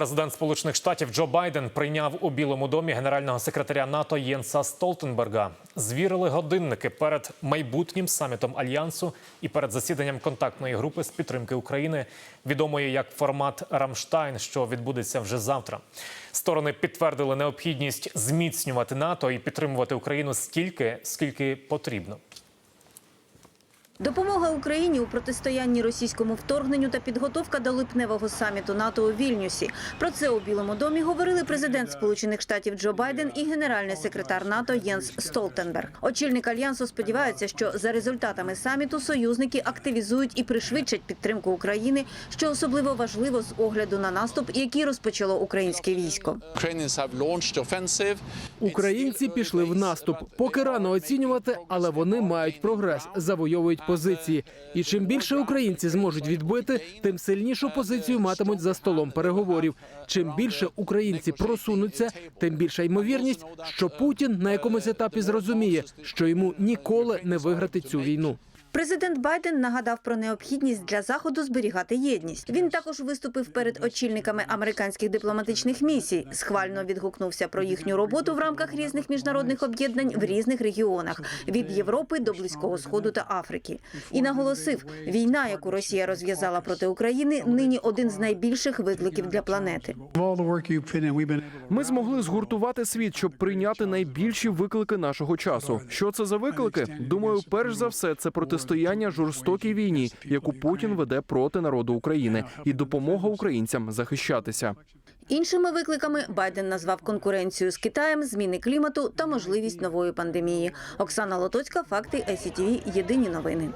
Президент Сполучених Штатів Джо Байден прийняв у Білому домі генерального секретаря НАТО Єнса Столтенберга. Звірили годинники перед майбутнім самітом альянсу і перед засіданням контактної групи з підтримки України, відомої як формат Рамштайн, що відбудеться вже завтра. Сторони підтвердили необхідність зміцнювати НАТО і підтримувати Україну стільки, скільки потрібно. Допомога Україні у протистоянні російському вторгненню та підготовка до липневого саміту НАТО у Вільнюсі. Про це у Білому домі говорили президент Сполучених Штатів Джо Байден і генеральний секретар НАТО Єнс Столтенберг. Очільник альянсу сподівається, що за результатами саміту союзники активізують і пришвидшать підтримку України, що особливо важливо з огляду на наступ, який розпочало українське військо. Українці пішли в наступ. Поки рано оцінювати, але вони мають прогрес, завойовують позиції. І чим більше українці зможуть відбити, тим сильнішу позицію матимуть за столом переговорів. Чим більше українці просунуться, тим більша ймовірність, що Путін на якомусь етапі зрозуміє, що йому ніколи не виграти цю війну. Президент Байден нагадав про необхідність для заходу зберігати єдність. Він також виступив перед очільниками американських дипломатичних місій. Схвально відгукнувся про їхню роботу в рамках різних міжнародних об'єднань в різних регіонах від Європи до Близького Сходу та Африки. І наголосив, війна, яку Росія розв'язала проти України, нині один з найбільших викликів для планети. Ми змогли згуртувати світ, щоб прийняти найбільші виклики нашого часу. Що це за виклики? Думаю, перш за все, це протистояння жорстокій війні, яку Путін веде проти народу України, і допомога українцям захищатися. Іншими викликами Байден назвав конкуренцію з Китаєм, зміни клімату та можливість нової пандемії. Оксана Лотоцька, факти ICTV, Єдині новини.